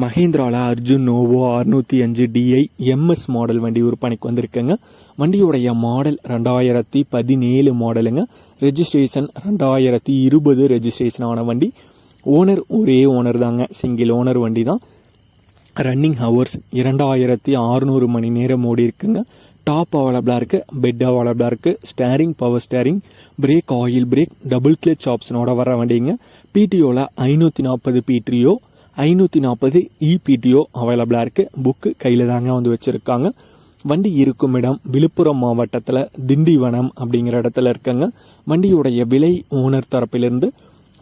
மஹேந்திராவில் Arjun Novo அறுநூற்றி அஞ்சு DI MS model வண்டி விற்பனைக்கு வந்திருக்குங்க. வண்டியுடைய மாடல் ரெண்டாயிரத்தி பதினேழு மாடலுங்க ரெஜிஸ்ட்ரேஷன் ரெண்டாயிரத்தி இருபது ரெஜிஸ்ட்ரேஷன் ஆன வண்டி. ஓனர் ஒரே ஓனர் தாங்க. சிங்கிள் ஓனர் வண்டி தான். ரன்னிங் ஹவர்ஸ் இரண்டாயிரத்தி அறுநூறு மணி நேரம் ஓடி இருக்குங்க. டாப் அவைலபிளாக இருக்குது பெட் அவைலபிளாக இருக்குது steering power steering brake oil brake double clutch ஆப்ஷனோட வர வண்டிங்க. பிடிஓவில் ஐநூற்றி நாற்பது பிடிஓ ஐநூற்றி நாற்பது இபிடிஓ அவைலபிளாக இருக்குது புக்கு கையில் தாங்க வந்து வச்சுருக்காங்க. வண்டி இருக்கும் இடம் விழுப்புரம் மாவட்டத்தில் திண்டிவனம் அப்படிங்கிற இடத்துல இருக்குங்க. வண்டியுடைய விலை ஓனர் தரப்பிலிருந்து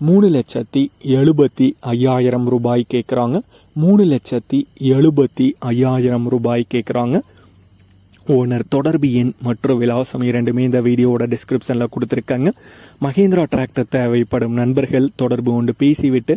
மூணு லட்சத்தி எழுபத்தி ஐயாயிரம் ரூபாய் கேட்குறாங்க மூணு லட்சத்தி எழுபத்தி ஐயாயிரம் ரூபாய் கேட்குறாங்க ஓனர் தொடர்பு எண் மற்றும் விலாசம் இரண்டுமே இந்த வீடியோவோட டிஸ்கிரிப்ஷனில் கொடுத்துருக்காங்க. மகேந்திரா டிராக்டர் தேவைப்படும் நண்பர்கள் தொடர்பு கொண்டு பேசிவிட்டு